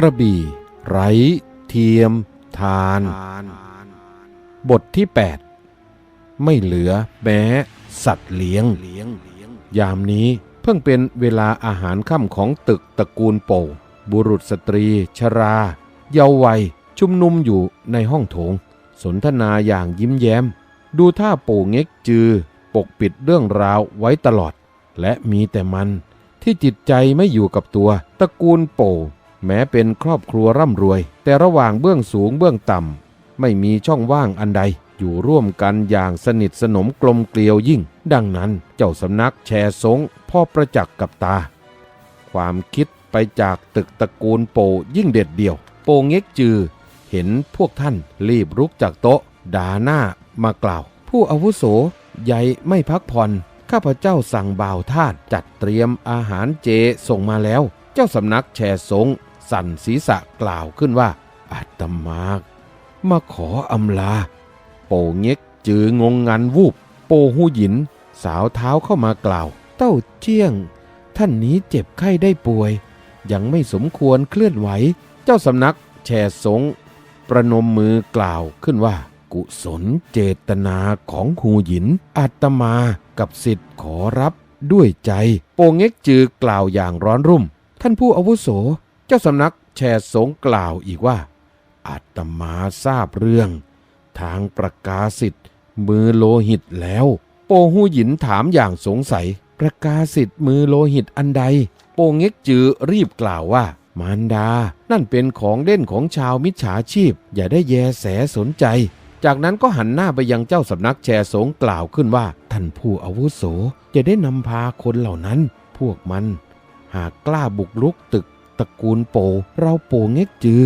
กระบี่ ไร้ เทียม ทาน บทที่ 8 ไม่เหลือแม้สัตว์เลี้ยง ยามนี้เพิ่งเป็นเวลาอาหารค่ำของตึกตระกูลโปบุรุษสตรี ชรา เยาว์วัย ชุมนุมอยู่ในห้องโถง สนทนาอย่างยิ้มแย้ม ดูท่าโป่เง็กจือ ปกปิดเรื่องราวไว้ตลอด และมีแต่มันที่จิตใจไม่อยู่กับตัวตระกูลโป แม้เป็นครอบครัวร่ำรวย แต่ระหว่างเบื้องสูงเบื้องต่ำไม่มีช่องว่างอันใด อยู่ร่วมกันอย่างสนิทสนมกลมเกลียวยิ่ง ดังนั้นเจ้าสำนักแชร์สงพ่อประจักษ์กับตา ความคิดไปจากตึกตระกูลโปยิ่งเด็ดเดี่ยว โปเง็กจือ เห็นพวกท่านรีบรุกจากโต๊ะด่าหน้ามากล่าว ผู้อาวุโสใหญ่ไม่พักผ่อนข้าพเจ้าสั่งบ่าวทาสจัดเตรียมอาหารเจส่งมาแล้ว เจ้าสำนักแชร์สง สั่นศีรษะกล่าวขึ้นว่าอาตมามาขออำลา โปเง็กจืองงงันวูบ โปหูหยิน สาวเท้าเข้ามากล่าว เต้าเจี้ยง ท่านนี้เจ็บไข้ได้ป่วย ยังไม่สมควรเคลื่อนไหว เจ้าสำนักแชร์สง ประนมมือกล่าวขึ้นว่า กุศลเจตนาของหูหยินอาตมากับสิทธิ์ขอรับด้วยใจ โปงเง็กจือกล่าวอย่างร้อนรุ่ม ท่านผู้อาวุโส เจ้าสำนักแชร์สงกล่าวอีกว่า อาตมาทราบเรื่อง ทางประกาศิทธิ์มือโลหิตแล้ว โปหูหยินถามอย่างสงสัย ประกาศิทธิ์มือโลหิตอันใด โปเง็กจือรีบกล่าวว่ามารดา นั่นเป็นของเล่นของชาวมิจฉาชีพ อย่าได้แยแสสนใจ จากนั้นก็หันหน้าไปยังเจ้าสำนักแชร์สงกล่าวขึ้นว่า ท่านผู้อาวุโสจะได้นำพาคนเหล่านั้น พวกมัน หากกล้าบุกรุกตึก ตระกูลโป เราโปเง็กจือ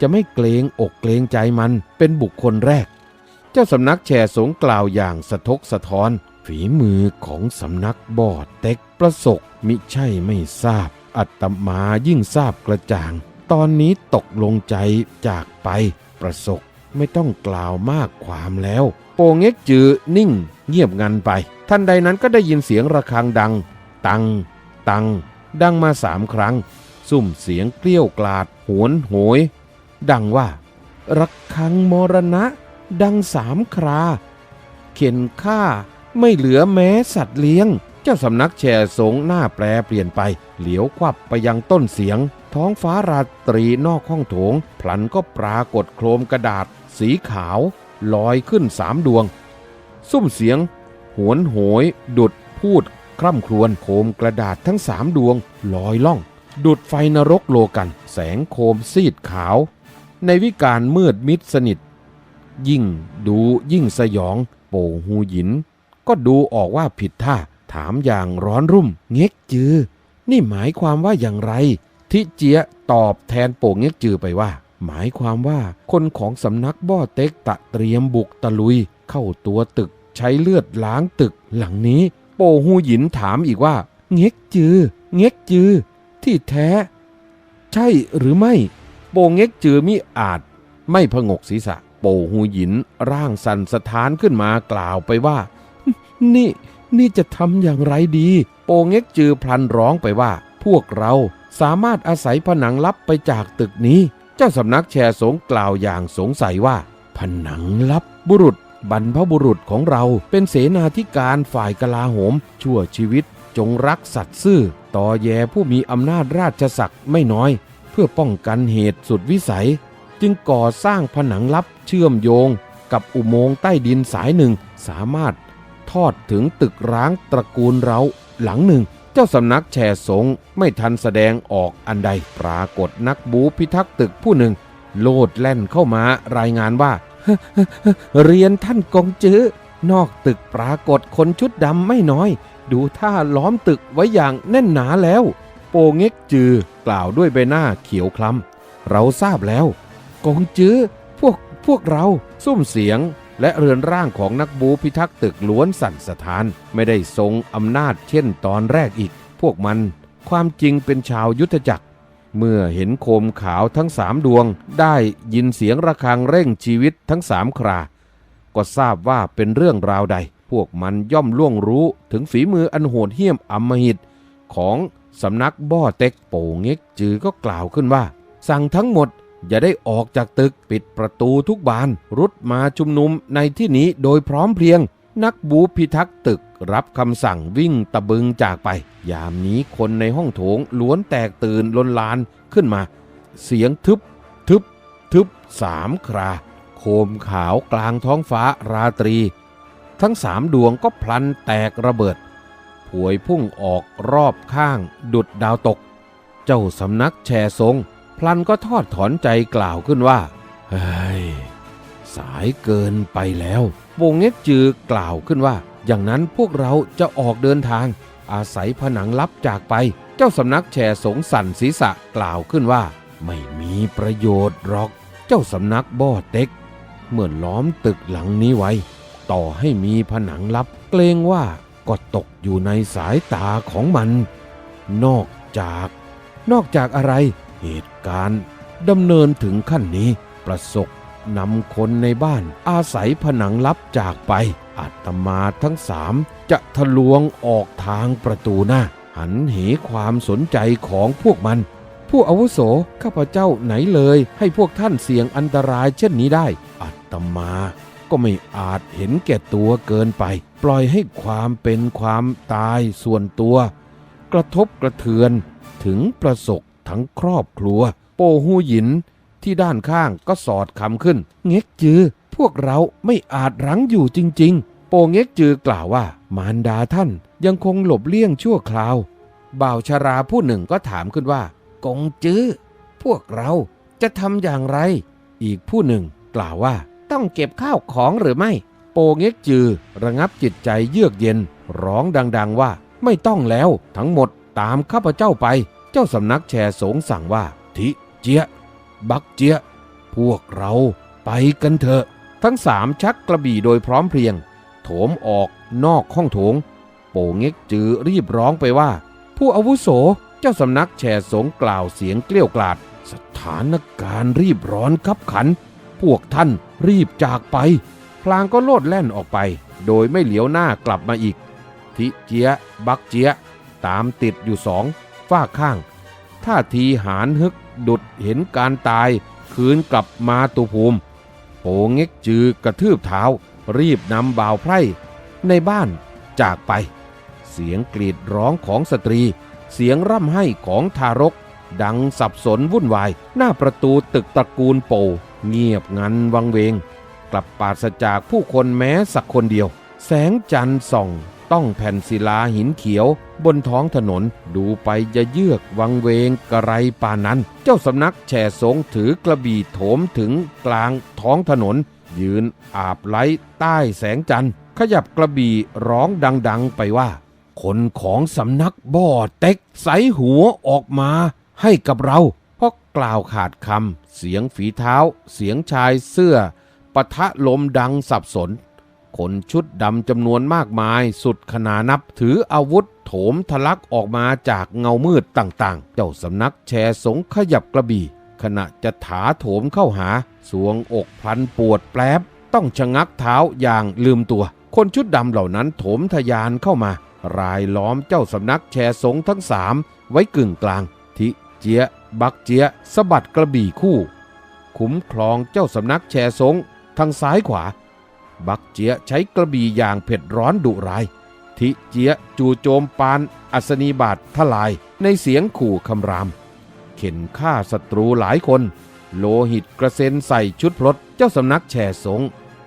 จะไม่เกรงอกเกรงใจมันเป็นบุคคลแรก เจ้าสำนักแชร์สงกล่าวอย่างสะทกสะท้อน ฝีมือของสำนักบอดเต็กประสบมิใช่ไม่ทราบ อัตมายิ่งทราบกระจ่าง ตอนนี้ตกลงใจจากไปประสบไม่ต้องกล่าวมากความแล้ว โปงเง็กจือนิ่ง เงียบงันไปทันใดนั้นก็ได้ยินเสียงระฆังดัง ตัง ตัง ดังมาสามครั้ง สุ่มเสียงเกลี้ยวกลาดโหวนโหย ดังว่าระฆังมรณะ ดังสามครา เข็นฆ่าไม่เหลือแม้สัตว์เลี้ยง เจ้าสำนักแชร์สงหน้าแปรเปลี่ยนไป เหลียวควับไปยังต้นเสียง ท้องฟ้าราตรีนอกห้องโถง พลันก็ปรากฏโครมกระดาษ สีขาว ลอยขึ้นสามดวง ซุ้มเสียง หวนโหย ดุดพูด คร่ำครวญโคมกระดาษทั้งสามดวง ลอยล่อง ดุดไฟนรกโลกัน แสงโคมซีดขาว ในวิการมืดมิดสนิท ยิ่งดูยิ่งสยอง โป่งหูหยิน ก็ดูออกว่าผิดท่าถามอย่างร้อนรุ่ม เง็กจือ นี่หมายความว่าอย่างไร ทิเจียตอบแทนโป่งเง็กจือไปว่า หมายความว่าคนของสำนักบ่อเต็กตะเตรียมบุกตะลุย เข้าตัวตึกใช้เลือดล้างตึก หลังนี้ โปหูหยินถามอีกว่า เง็กจือ เง็กจือ ที่แท้ ใช่หรือไม่ โปเง็กจือมิอาจ ไม่พงกศีรษะ โปหูหยิน ร่างสั่นสะท้านขึ้นมากล่าวไปว่า นี่นี่จะทำอย่างไรดี โปเง็กจือพลันร้องไปว่า พวกเราสามารถอาศัยผนังลับไปจากตึกนี้ เจ้าสำนักแชร์สงกล่าวอย่างสงสัยว่า ผนังลับบุรุษบรรพบุรุษของเราเป็นเสนาธิการฝ่ายกลาโหม ชั่วชีวิต จงรักสัตว์ซื่อต่อแยผู้มีอำนาจราชศักดิ์ไม่น้อย เพื่อป้องกันเหตุสุดวิสัย จึงก่อสร้างผนังลับเชื่อมโยง กับอุโมงค์ใต้ดินสายหนึ่งสามารถทอดถึงตึกร้างตระกูลเราหลังหนึ่ง เจ้าสำนักแชร์สงไม่ทันแสดงออกอันใดปรากฏนักบูพิทักษ์ตึกผู้หนึ่ง โลดแล่นเข้ามารายงานว่า เรียนท่านกงจื้อนอกตึกปรากฏคนชุดดำไม่น้อย ดูท่าล้อมตึกไว้อย่างแน่นหนาแล้ว โปเง็กจือกล่าวด้วยใบหน้าเขียวคล้ำเราทราบแล้ว กงจื้อพวกพวกเราซุ่มเสียงและเรือนร่างของนักบูพิทักษ์ตึกล้วนสั่นสะท้าน ไม่ได้ทรงอำนาจเช่นตอนแรกอีก พวกมันความจริงเป็นชาวยุทธจักร เมื่อเห็นโคมขาวทั้งสามดวง ได้ยินเสียงระฆังเร่งชีวิตทั้งสามครา ก็ทราบว่าเป็นเรื่องราวใด พวกมันย่อมล่วงรู้ถึงฝีมืออันโหดเหี้ยมอำมหิต ของสำนักบ่อเต็กโป่งเง็กจือก็กล่าวขึ้นว่าสสั่งทั้งหมดอย่าได้ออกจากตึกปิดประตูทุกบาน รุดมาชุมนุมในที่นี้โดยพร้อมเพรียง นักบูพิทักษ์ตึกรับคำสั่งวิ่งตะบึงจากไป ยามนี้คนในห้องโถงล้วนแตกตื่นลนลานขึ้นมา เสียงทึบ ทึบ ทึบสามครา โคมขาวกลางท้องฟ้าราตรี ทั้งสามดวงก็พลันแตกระเบิดผวยพุ่งออกรอบข้าง ดุดดาวตก เจ้าสำนักแชทรง พลันก็ทอดถอนใจกล่าวขึ้นว่าเฮ้ยสายเกินไปแล้ววงเง็กจือกล่าวขึ้นว่า อย่างนั้นพวกเราจะออกเดินทาง อาศัยผนังลับจากไป เจ้าสำนักแชสงสั่นศีรษะกล่าวขึ้นว่า ไม่มีประโยชน์หรอก เจ้าสำนักบ่อเต็ก เมื่อล้อมตึกหลังนี้ไว้ ต่อให้มีผนังลับเกรงว่าก็ตกอยู่ในสายตาของมัน นอกจาก นอกจากอะไรเหตุการณ์ดำเนินถึงขั้นนี้ประสบนำคนในบ้านอาศัยผนังลับจากไปอาตมาทั้งสามจะทะลวงออกทางประตูหน้า หันเหความสนใจของพวกมัน ผู้อาวุโสข้าพเจ้าไหนเลยให้พวกท่านเสี่ยงอันตรายเช่นนี้ได้อาตมา ก็ไม่อาจเห็นแก่ตัวเกินไป ปล่อยให้ความเป็นความตายส่วนตัว กระทบกระเทือนถึงประสบทั้งครอบครัว โปหูหยินที่ด้านข้างก็สอดคำขึ้น เง็กจือ พวกเราไม่อาจรั้งอยู่จริง ๆ โปเง็กจือกล่าวว่า มารดาท่านยังคงหลบเลี่ยงชั่วคราว บ่าวชาราผู้หนึ่งก็ถามขึ้นว่า กงจื้อ พวกเราจะทำอย่างไร อีกผู้หนึ่งกล่าวว่า ต้องเก็บข้าวของหรือไม่ โปเง็กจือ ระงับจิตใจเยือกเย็น ร้องดัง ๆ ว่า ไม่ต้องแล้วทั้งหมดตามข้าพเจ้าไป เจ้าสำนักแชร์สงสั่งว่า ทิเจียบักเจียพวกเราไปกันเถอะ ทั้งสามชักกระบี่โดยพร้อมเพรียง โถมออกนอกห้องโถง โปเง็กจือรีบร้องไปว่า ผู้อาวุโสเจ้าสำนักแชร์สงกล่าวเสียงเกลี้ยวกล่อดสถานการณ์รีบร้อนคับขัน พวกท่านรีบจากไป พลางก็โลดแล่นออกไป โดยไม่เหลียวหน้ากลับมาอีก ทิเจียบักเจียตามติดอยู่สองฝ้าข้าง ท่าทีหานฮึกดุดเห็นการตาย คืนกลับมาตุภูมิ โปเง็กจือกระทืบเท้า รีบนำบ่าวไพร่ ในบ้านจากไป เสียงกรีดร้องของสตรี เสียงร่ำไห้ของทารก ดังสับสนวุ่นวาย หน้าประตูตึกตระกูลโป เงียบงันวังเวง กลับปราศจากผู้คนแม้สักคนเดียว แสงจันทร์ส่องต้องแผ่นศิลาหินเขียว บนท้องถนนดูไปจะเยือกวังเวงกระไรป่านั้น เจ้าสำนักแช่สงถือกระบี่โถมถึงกลางท้องถนน ยืนอาบไล้ใต้แสงจันทร์ ขยับกระบี่ร้องดังๆไปว่า คนของสำนักบ่อเต็กใสหัวออกมาให้กับเรา เพราะกล่าวขาดคำ เสียงฝีเท้า เสียงชายเสื้อ ปะทะลมดังสับสน คนชุดดำจำนวนมากมาย สุดขนานับถืออาวุธโถมทะลักออกมาจากเงามืดต่างๆ เจ้าสำนักแชร์สงขยับกระบี่ ขณะจะถาโถมเข้าหา สวงอกพลันปวดแปลบ ต้องชะงักเท้าอย่างลืมตัว คนชุดดำเหล่านั้นโถมทะยานเข้ามารายล้อมเจ้าสำนักแชร์สงทั้งสามไว้กึ่งกลาง ทิเจียบักเจียสะบัดกระบี่คู่คุ้มครองเจ้าสำนักแชร์สงทางซ้ายขวา บักเจียใช้กระบี่อย่างเผ็ดร้อนดุร้าย ทิเจียจู่โจมปานอัศนีบาททลายในเสียงขู่คำราม เข็นฆ่าศัตรูหลายคน โลหิตกระเซ็นใส่ชุดพลดเจ้าสำนักแช่สง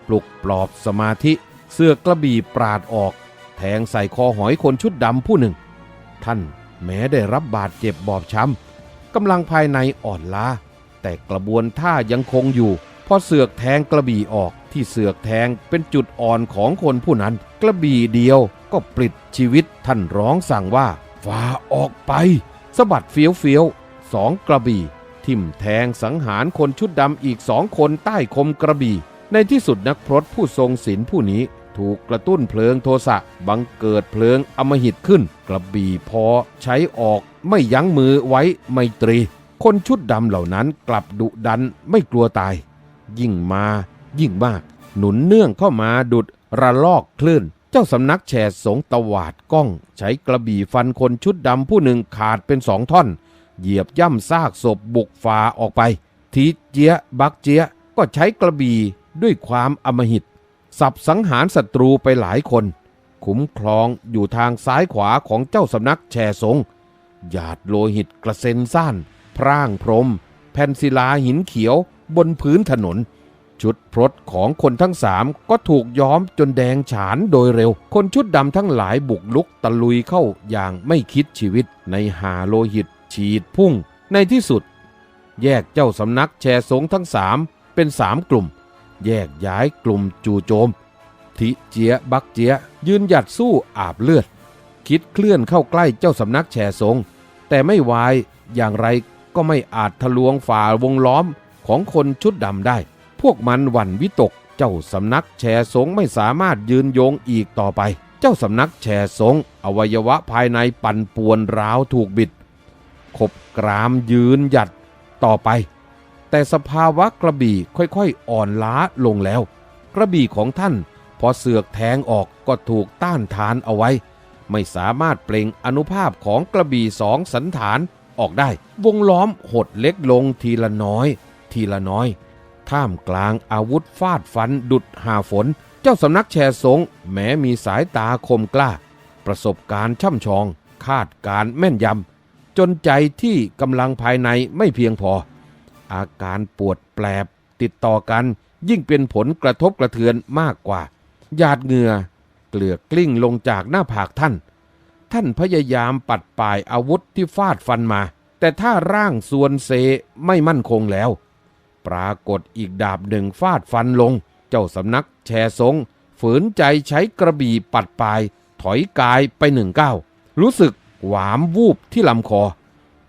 ปลุกปลอบสมาธิเสื้อกระบี่ปราดออก แทงใส่คอหอยคนชุดดำผู้หนึ่ง ท่านแม้ได้รับบาดเจ็บบอบช้ำ กำลังภายในอ่อนล้า แต่กระบวนท่ายังคงอยู่พอเสือกแทงกระบี่ออกที่เสือกแทงเป็นจุดอ่อนของคนผู้นั้น กระบี่เดียวก็ปลิดชีวิตท่านร้องสั่งว่าฝ่าออกไปสะบัดเฟี้ยวเฟี้ยวสองกระบี่ ทิ่มแทงสังหารคนชุดดำอีกสองคนใต้คมกระบี่ ในที่สุดนักพรตผู้ทรงศีลผู้นี้ถูกกระตุ้นเพลิงโทสะบังเกิดเพลิงอมหิตขึ้น กระบี่พอใช้ออก ไม่ยั้งมือไว้ไมตรี คนชุดดำเหล่านั้นกลับดุดันไม่กลัวตาย ยิ่งมายิ่งมาก หนุนเนื่องเข้ามาดุดระลอกคลื่น เจ้าสำนักแชร์สงตวาดก้อง ใช้กระบี่ฟันคนชุดดำผู้หนึ่งขาดเป็นสองท่อน เหยียบย่ำซากศพบุกฝาออกไป ทีเจียบักเจียก็ใช้กระบี่ด้วยความอมหิต สับสังหารศัตรูไปหลายคนคุ้มครองอยู่ทางซ้ายขวาของเจ้าสำนักแชสง หยาดโลหิตกระเซ็นซ่านพร่างพรม แผ่นศิลาหินเขียวบนพื้นถนน ชุดพรตของคนทั้งสามก็ถูกย้อมจนแดงฉานโดยเร็ว คนชุดดำทั้งหลายบุกลุกตะลุยเข้าอย่างไม่คิดชีวิตในหาโลหิต ฉีดพุ่ง ในที่สุด แยกเจ้าสำนักแชสงทั้งสามเป็นสามกลุ่ม แยกย้ายกลุ่มจู่โจม ทิเจียบักเจียยืนหยัดสู้อาบเลือด คิดเคลื่อนเข้าใกล้เจ้าสำนักแชสง แต่ไม่วายอย่างไรก็ไม่อาจทะลวงฝ่าวงล้อมของคนชุดดำได้ พวกมันหวั่นวิตก เจ้าสำนักแชสงไม่สามารถยืนโยงอีกต่อไป เจ้าสำนักแชสง อวัยวะภายในปั่นป่วนร้าวถูกบิด ขบกรามยืนหยัดต่อไป แต่สภาวะกระบี่ค่อยๆอ่อนล้าลงแล้ว กระบี่ของท่านพอเสือกแทงออกก็ถูกต้านทานเอาไว้ ไม่สามารถเปล่งอนุภาพของกระบี่สองสันฐานออกได้ วงล้อมหดเล็กลงทีละน้อย ทีละน้อย ท่ามกลางอาวุธฟาดฟันดุดหาฝน เจ้าสำนักแชร์สงแม้มีสายตาคมกล้า ประสบการณ์ช่ำชอง คาดการ์แม่นยำ จนใจที่กำลังภายในไม่เพียงพอ อาการปวดแปลบติดต่อกันยิ่งเป็นผลกระทบกระเทือนมากกว่าหยาดเหงื่อ เกลือกลิ้งลงจากหน้าผากท่าน ท่านพยายามปัดป่ายอาวุธที่ฟาดฟันมา แต่ถ้าร่างส่วนเซไม่มั่นคงแล้ว ปรากฏอีกดาบหนึ่งฟาดฟันลง เจ้าสำนักแชสง ฝืนใจใช้กระบี่ปัดปลาย ถอยกายไปหนึ่งก้าวรู้สึกหวามวูบที่ลำคอ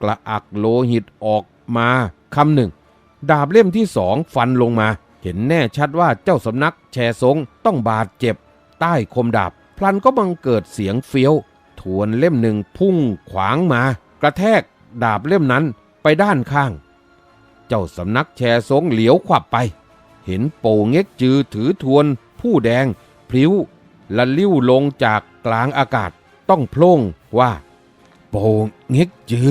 กระอักโลหิตออกมาคำหนึ่ง ดาบเล่มที่สองฟันลงมา เห็นแน่ชัดว่าเจ้าสำนักแชสงต้องบาดเจ็บ ใต้คมดาบ พลันก็บังเกิดเสียงเฟี้ยว ทวนเล่มหนึ่งพุ่งขวางมา กระแทกดาบเล่มนั้นไปด้านข้าง เจ้าสำนักแชสงเหลียวขวับไป เห็นโป่งเง็กจือถือทวน ผู้แดง พลิ้ว และลิ้วลงจากกลางอากาศต้องโพล่งว่า โป่งเง็กจือ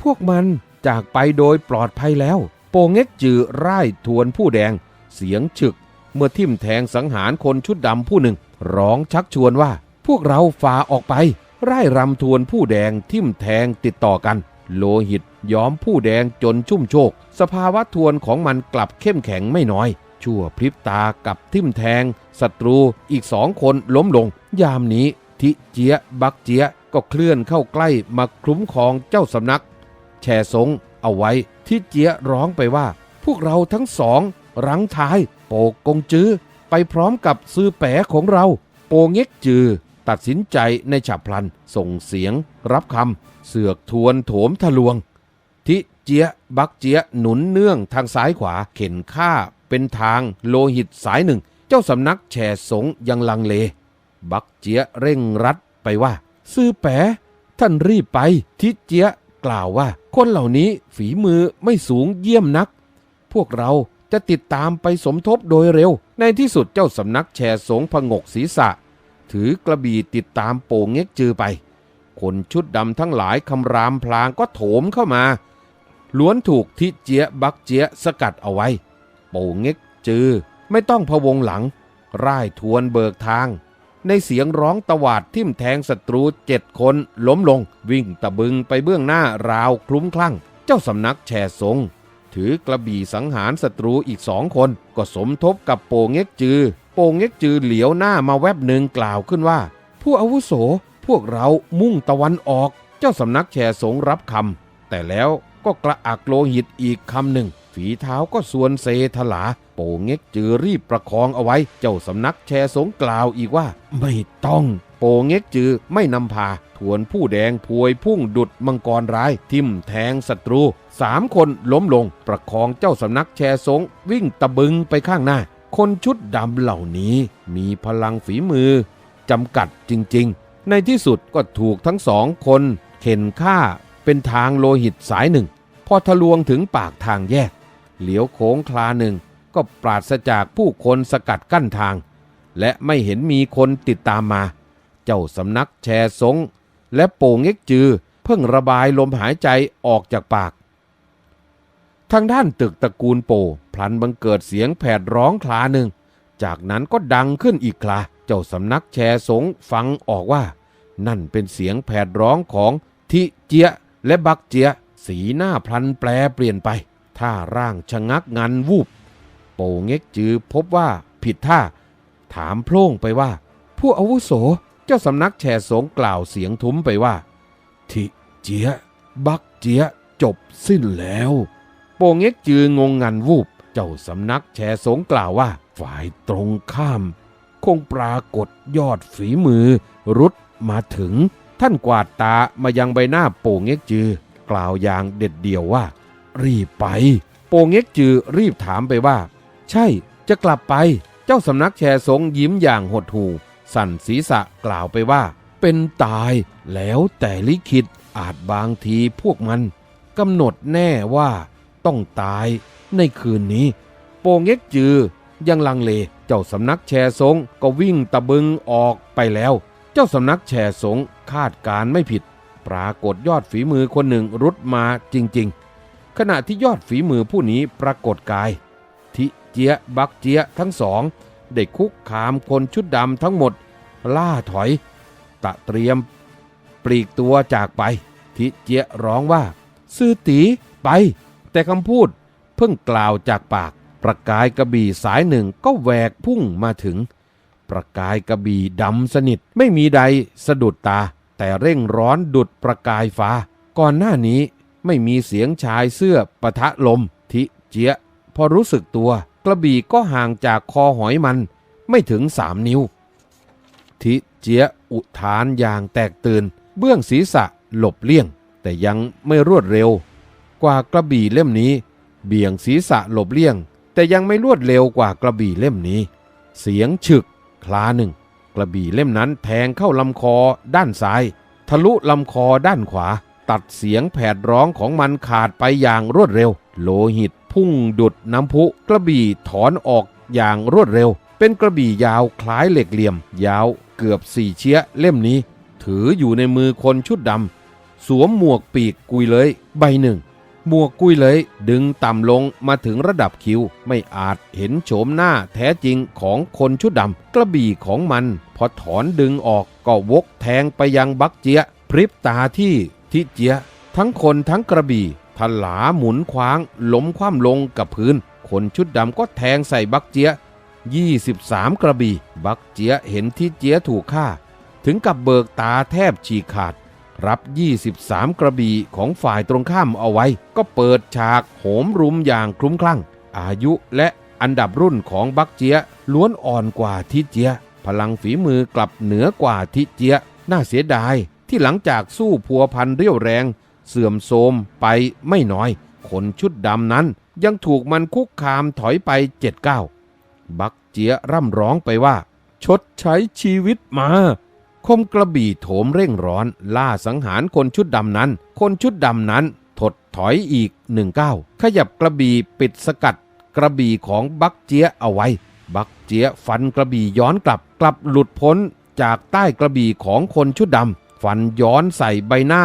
พวกมันจากไปโดยปลอดภัยแล้ว โป่งเง็กจือร่ายทวนผู้แดง เสียงฉึก เมื่อทิ่มแทงสังหารคนชุดดำผู้หนึ่ง ร้องชักชวนว่า พวกเราฝ่าออกไป ร่ายรำทวนผู้แดงทิ่มแทงติดต่อกัน โลหิตย้อมผู้แดงจนชุ่มโชก สภาวะทวนของมันกลับเข้มแข็งไม่น้อย ชั่วพริบตากับทิ่มแทงศัตรูอีกสองคนล้มลง ยามนี้ทิเจียบักเจียก็เคลื่อนเข้าใกล้มาคลุ้มครองเจ้าสำนัก แช่สงเอาไว้ที่เจียร้องไปว่า พวกเราทั้งสองรังท้าย โปกงจื้อไปพร้อมกับซื้อแปะของเรา โปงเง็กจือ ตัดสินใจในฉับพลัน ส่งเสียง รับคำ เสือกทวนโถมทะลวง ทิเจียบักเจียหนุนเนื่องทางซ้ายขวา เข็นข้าเป็นทางโลหิตสายหนึ่ง เจ้าสำนักแชสงยังลังเล บักเจียเร่งรัดไปว่า ซื้อแปะท่านรีบไป ทิเจียกล่าวว่า คนเหล่านี้ฝีมือไม่สูงเยี่ยมนัก พวกเรา จะติดตามไปสมทบโดยเร็ว ในที่สุดเจ้าสำนักแชสงผงกศีรษะ ถือกระบี่ติดตามโป่งเง็กจือไป คนชุดดำทั้งหลายคำรามพลางก็โถมเข้ามา ล้วนถูกทิเจียบักเจียสกัดเอาไว้ โป่งเง็กจือไม่ต้องพะวงหลัง ร่ายทวนเบิกทาง ในเสียงร้องตวาดทิ่มแทงศัตรูเจ็ดคนล้มลง วิ่งตะบึงไปเบื้องหน้าราวคลุ้มคลั่ง เจ้าสำนักแชสง ถือกระบี่สังหารศัตรูอีกสองคน ก็สมทบกับโปงเง็กจือ โปงเง็กจือเหลียวหน้ามาแวบหนึ่งกล่าวขึ้นว่า ผู้อาวุโสพวกเรามุ่งตะวันออก เจ้าสำนักแชสงรับคำแต่แล้วก็กระอักโลหิตอีกคำหนึ่ง ฝีเท้าก็ส่วนเซทลา โปงเง็กจือรีบประคองเอาไว้ เจ้าสำนักแชสงกล่าวอีกว่า ไม่ต้อง โปงเง็กจือไม่นำพา ทวนผู้แดงพวยพุ่งดุดมังกรร้าย ทิ่มแทงศัตรูสามคนล้มลง ประคองเจ้าสำนักแชสงวิ่งตะบึงไปข้างหน้า คนชุดดำเหล่านี้ มีพลังฝีมือจำกัดจริง ๆ ในที่สุดก็ถูกทั้งสองคนเข็นฆ่าเป็นทางโลหิตสายหนึ่ง พอทะลวงถึงปากทางแยก เหลียวโค้งคลาหนึ่งก็ปราศจากผู้คนสกัดกั้นทาง และไม่เห็นมีคนติดตามมา เจ้าสำนักแชสง และโป่งเง็กจือ เพิ่งระบายลมหายใจออกจากปาก ทางด้านตึกตระกูลโปพลันบังเกิดเสียงแผดร้องคลาหนึ่ง จากนั้นก็ดังขึ้นอีกคลา เจ้าสำนักแชร์สงฟังออกว่า นั่นเป็นเสียงแผดร้องของทิเจียและบักเจียสีหน้าพลันแปลเปลี่ยนไป ท่าร่างชะงักงันวูบ โปเง็กจือพบว่าผิดท่า ถามโพล่งไปว่า ผู้อาวุโสเจ้าสำนักแชร์สงกล่าวเสียงทุ้มไปว่า ทิเจียบักเจียจบสิ้นแล้ว โปเง็กจืองงงันวูบ เจ้าสำนักแชร์สงกล่าวว่า ฝ่ายตรงข้าม คงปรากฏยอดฝีมือ รุดมาถึง ท่านกวาดตามายังใบหน้าโปเง็กจือ กล่าวอย่างเด็ดเดี่ยวว่า รีบไป โปเง็กจือรีบถามไปว่า ใช่จะกลับไป เจ้าสำนักแชร์สงยิ้มอย่างหดหู่ สั่นศีรษะกล่าวไปว่า เป็นตายแล้วแต่ลิขิตอาจบางทีพวกมันกำหนดแน่ว่าต้องตายในคืนนี้ โปงเง็กจือยังลังเลเจ้าสำนักแชร์สงก็วิ่งตะบึงออกไปแล้ว เจ้าสำนักแชร์สงคาดการไม่ผิด ปรากฏยอดฝีมือคนหนึ่งรุดมาจริง ๆ ขณะที่ยอดฝีมือผู้นี้ปรากฏกาย ทิเจียบักเจียทั้งสองได้คุกคามคนชุดดำทั้งหมด ล่าถอย ตะเตรียม ปลีกตัวจากไป ทิเจียร้องว่า ซื่อตีไป แต่คำพูดเพิ่งกล่าวจากปาก ประกายกระบี่สายหนึ่งก็แหวกพุ่งมาถึง ประกายกระบี่ดำสนิทไม่มีใดสะดุดตา แต่เร่งร้อนดุดประกายฟ้า ก่อนหน้านี้ ไม่มีเสียงชายเสื้อปะทะลม ทิเจียพอรู้สึกตัวกระบี่ก็ห่างจากคอหอยมันไม่ถึงสามนิ้ว ทิเจียอุทานอย่างแตกตื่น เบื้องศีรษะหลบเลี่ยง แต่ยังไม่รวดเร็ว กว่ากระบี่เล่มนี้ เบี่ยงศีรษะหลบเลี่ยง แต่ยังไม่รวดเร็วกว่ากระบี่เล่มนี้ เสียงฉึกคลาหนึ่ง กระบี่เล่มนั้นแทงเข้าลำคอด้านซ้าย ทะลุลำคอด้านขวา ตัดเสียงแผดร้องของมันขาดไปอย่างรวดเร็ว โลหิตพุ่งดุดน้ำพุ กระบี่ถอนออกอย่างรวดเร็ว เป็นกระบี่ยาวคล้ายเหล็กเหลี่ยม ยาวเกือบสี่เชี้ยเล่มนี้ ถืออยู่ในมือคนชุดดำสวมหมวกปีกกุยเลย ใบหนึ่ง หมวกกุยเลยดึงต่ำลงมาถึงระดับคิ้ว ไม่อาจเห็นโฉมหน้าแท้จริงของคนชุดดำกระบี่ของมัน พอถอนดึงออกก็วกแทงไปยังบักเจียพริบตาที่ ทิเจียทั้งคนทั้งกระบี่ทลาหมุนคว้างล้มคว่ำลงกับพื้น คนชุดดำก็แทงใส่บักเจีย23 กระบี่ บักเจียเห็นทิเจียถูกฆ่า ถึงกับเบิกตาแทบฉีกขาด รับ 23 กระบี่ของฝ่ายตรงข้ามเอาไว้ ก็เปิดฉากโหมรุมอย่างคลุ้มคลั่ง อายุและอันดับรุ่นของบักเจียล้วนอ่อนกว่าทิเจีย พลังฝีมือกลับเหนือกว่าทิเจีย น่าเสียดาย ที่หลังจากสู้พัวพันเรี่ยวแรง เสื่อมโทรมไปไม่น้อย คนชุดดำนั้นยังถูกมันคุกคามถอยไปเจ็ดเก้าบักเจียร่ำร้องไปว่า ชดใช้ชีวิตมา คมกระบี่โถมเร่งร้อน ล่าสังหารคนชุดดำนั้น คนชุดดำนั้นถดถอยอีกหนึ่งเก้าขยับกระบี่ปิดสกัด กระบี่ของบักเจียเอาไว้ บักเจียฟันกระบี่ย้อนกลับกลับหลุดพ้นจากใต้กระบี่ของคนชุดดำ ฟันย้อนใส่ใบหน้า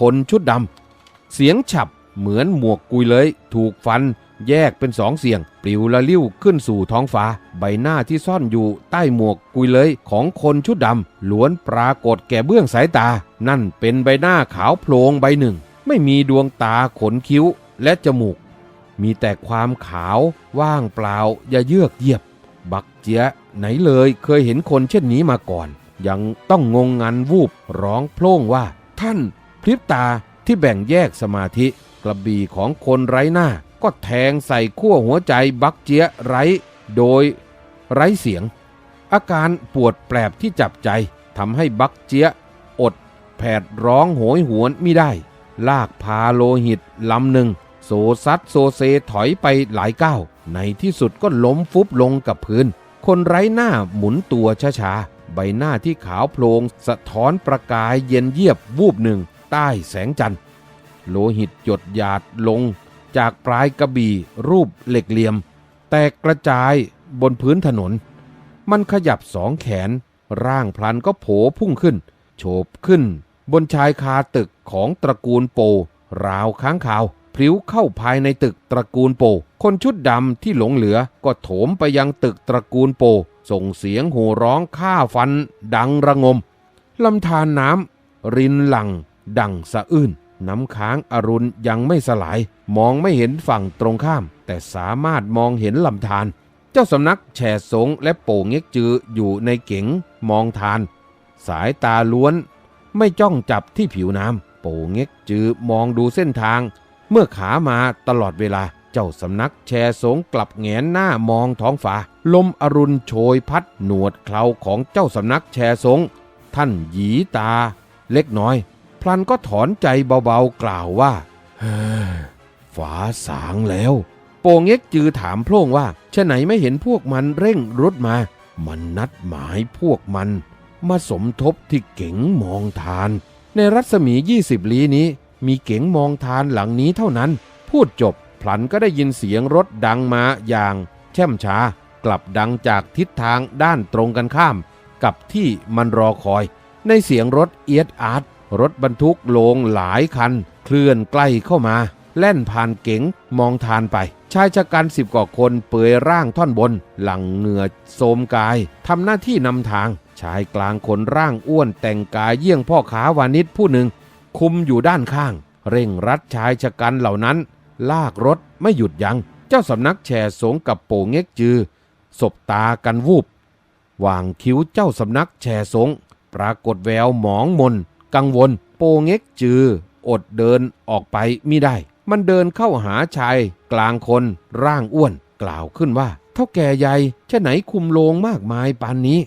คนชุดดำ เสียงฉับเหมือนหมวกกุยเลย ถูกฟันแยกเป็นสองเสียง ปลิวละลิ้วขึ้นสู่ท้องฟ้า ใบหน้าที่ซ่อนอยู่ใต้หมวกกุยเลยของคนชุดดำล้วนปรากฏแก่เบื้องสายตา นั่นเป็นใบหน้าขาวโพลงใบหนึ่ง ไม่มีดวงตาขนคิ้วและจมูก มีแต่ความขาวว่างเปล่าอย่าเยือกเยียบ บักเจียไหนเลยเคยเห็นคนเช่นนี้มาก่อน ยังต้องงงงันวูบร้องโพล่งว่า ท่านพริบตาที่แบ่งแยกสมาธิ กระบี่ของคนไร้หน้า ก็แทงใส่ขั้วหัวใจบักเจียไร้ โดยไร้เสียง อาการปวดแปลบที่จับใจทำให้บักเจียอด แผดร้องโหยหวนไม่ได้ ลากพาโลหิตลำหนึ่ง โซซัดโซเซถอยไปหลายก้าวในที่สุดก็ล้มฟุบลงกับพื้น คนไร้หน้าหมุนตัวช้าๆ ใบหน้าที่ขาวโพลงสะท้อนประกายเย็นเยียบวูบหนึ่ง ใต้แสงจันทร์ โลหิตหยดหยาดลงจากปลายกระบี่รูปเหล็กเหลี่ยม แตกกระจายบนพื้นถนน มันขยับสองแขน ร่างพลันก็โผพุ่งขึ้น โฉบขึ้น บนชายคาตึกของตระกูลโป ราวค้างคาวพลิ้วเข้าภายในตึกตระกูลโป คนชุดดำที่หลงเหลือก็โถมไปยังตึกตระกูลโป ส่งเสียงโห่ร้องฆ่าฟันดังระงมลำธารน้ำรินหลัง ดังสะอื้นน้ำค้างอรุณยังไม่สลาย มองไม่เห็นฝั่งตรงข้าม แต่สามารถมองเห็นลำธารเจ้าสำนักแฉสงและโป่งเง็กจืออยู่ในเก๋งมองทาน สายตาล้วนไม่จ้องจับที่ผิวน้ำโป่งเง็กจือมองดูเส้นทาง เมื่อขามาตลอดเวลา เจ้าสำนักแชสงกลับแงนหน้ามองท้องฟ้า ลมอรุณโชยพัดหนวดเคราของเจ้าสำนักแชสง ท่านหยีตา เล็กน้อย พลันก็ถอนใจเบาๆกล่าวว่าฝาสางแล้ว โป่งเอ็กจือถามโพร่งว่าชะไหนไม่เห็นพวกมันเร่งรุดมา มันนัดหมายพวกมัน มาสมทบที่เก๋งมองทาน ในรัศมี 20 ลี้นี้ มีเก๋งมองทานหลังนี้เท่านั้น พูดจบ พลันก็ได้ยินเสียงรถดังมาอย่างแช่มช้ากลับดังจากทิศทางด้านตรงกันข้าม กับที่มันรอคอย ในเสียงรถเอียดอาร์ตรถบรรทุกโลงหลายคัน เคลื่อนใกล้เข้ามา แล่นผ่านเก๋งมองทานไป ชายชะกันสิบกว่าคนเปือยร่างท่อนบน หลังเหงื่อโสมกายทำหน้าที่นำทาง ชายกลางคนร่างอ้วนแต่งกายเยี่ยงพ่อขาวานิชผู้หนึ่ง คุมอยู่ด้านข้าง เร่งรัดชายชะกันเหล่านั้น ลากรถไม่หยุดยัง้งเจ้าสำนักแช่สงกับโป่งเง็กจือ สบตากันวูบวางคิ้วเจ้าสำนักแช่สง ปรากฏแววหมองมน กังวล โปงเง็กจือ อดเดินออกไปไมิได้ มันเดินเข้าหาชาย กลางคนร่างอ้วน กล่าวขึ้นว่า เท่าแก่ใหญ่ชะไหนคุมโลงมากมายปานนี้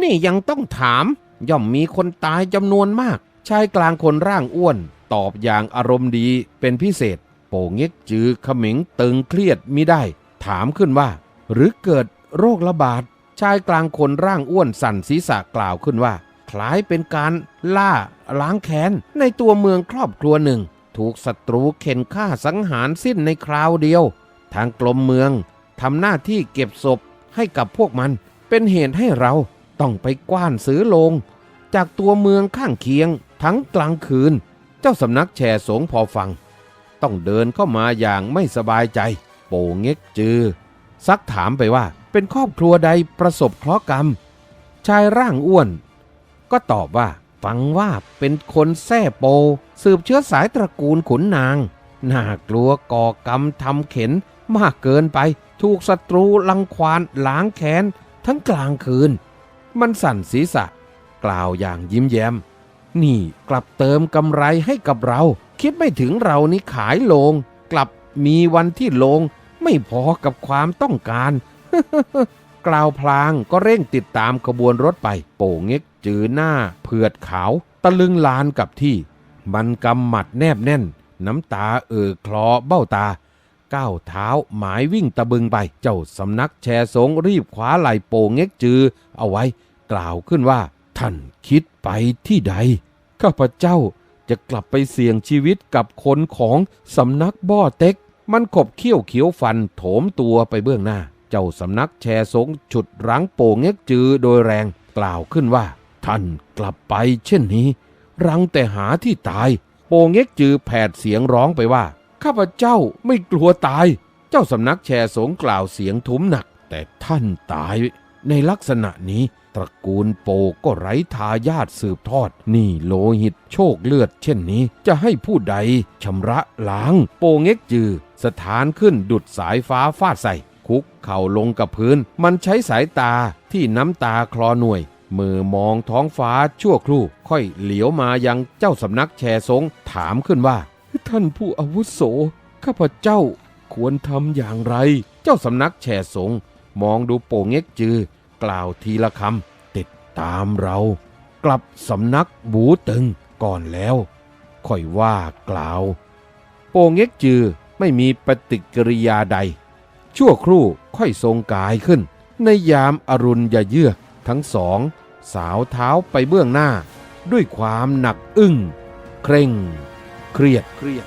นี่ยังต้องถาม ย่อมมีคนตายจำนวนมาก ชายกลางคนร่างอ้วน ตอบอย่างอารมณ์ดีเป็นพิเศษ โป่งเง็กจือเขมิงตึงเครียดมิได้ ถามขึ้นว่า หรือเกิดโรคระบาด ชายกลางคนร่างอ้วนสั่นศีรษะกล่าวขึ้นว่า คล้ายเป็นการล่าล้างแค้น ในตัวเมืองครอบครัวหนึ่ง ถูกศัตรูเข็นฆ่าสังหารสิ้นในคราวเดียว ทางกลมเมืองทำหน้าที่เก็บศพให้กับพวกมัน เป็นเหตุให้เราต้องไปกว้านซื้อลง จากตัวเมืองข้างเคียงทั้งกลางคืน เจ้าสำนักแช่สงพอฟัง ต้องเดินเข้ามาอย่างไม่สบายใจ โป่งเง็กจือ ซักถามไปว่าเป็นครอบครัวใดประสบเคราะห์กรรม ชายร่างอ้วน ก็ตอบว่าฟังว่าเป็นคนแท่โป สืบเชื้อสายตระกูลขุนนาง น่ากลัวก่อกรรมทำเข็นมากเกินไป ถูกศัตรูลังควานล้างแค้น ทั้งกลางคืน มันสั่นศีรษะ กล่าวอย่างยิ้มแย้ม นี่กลับเติมกำไรให้กับเรา คิดไม่ถึงเรานี่ขายโลง กลับมีวันที่โลง ไม่พอกับความต้องการ กล่าวพลางก็เร่งติดตามขบวนรถไป โป่งเง็กจือหน้า เผือดขาว ตะลึงลานกับที่ มันกำหมัดแนบแน่น น้ำตาเอ่อคลอเบ้าตาก้าวเท้าหมายวิ่งตะบึงไป เจ้าสำนักแชสงรีบคว้าไหล่โป่งเง็กจือ เอาไว้ กล่าวขึ้นว่า ท่านคิดไปที่ใด ข้าพเจ้า จะกลับไปเสี่ยงชีวิตกับคนของสำนักบ่อเต็ก มันขบเขี้ยวเขียวฟันโถมตัวไปเบื้องหน้า เจ้าสำนักแชร์สงฉุดรั้งโป่งเง็กจือโดยแรงกล่าวขึ้นว่า ท่านกลับไปเช่นนี้ รังแต่หาที่ตาย โป่งเง็กจือแผดเสียงร้องไปว่า ข้าพเจ้าไม่กลัวตาย เจ้าสำนักแชร์สงกล่าวเสียงทุ้มหนัก แต่ท่านตายในลักษณะนี้ ตระกูลโปก็ไร้ทายาทสืบทอด นี่โลหิตโชคเลือดเช่นนี้ จะให้ผู้ใดชำระล้าง โปเง็กจือ สถานขึ้นดุดสายฟ้าฟาดใส่ คุกเข่าลงกับพื้น มันใช้สายตาที่น้ำตาคลอหน่วย มือมองท้องฟ้าชั่วครู่ ค่อยเหลียวมายังเจ้าสำนักแชสงถามขึ้นว่า ท่านผู้อาวุโส ข้าพเจ้าควรทำอย่างไร เจ้าสำนักแช่สงมองดูโป่งเง็กจือ กล่าวทีละคำติดตามเรา กลับสำนักบูตึงก่อนแล้ว ค่อยว่ากล่าว โป่งเง็กจือไม่มีปฏิกิริยาใด ชั่วครู่ค่อยทรงกายขึ้น ในยามอรุณยาเยือกทั้งสอง สาวเท้าไปเบื้องหน้า ด้วยความหนักอึ้ง เคร่ง เครียดเครียด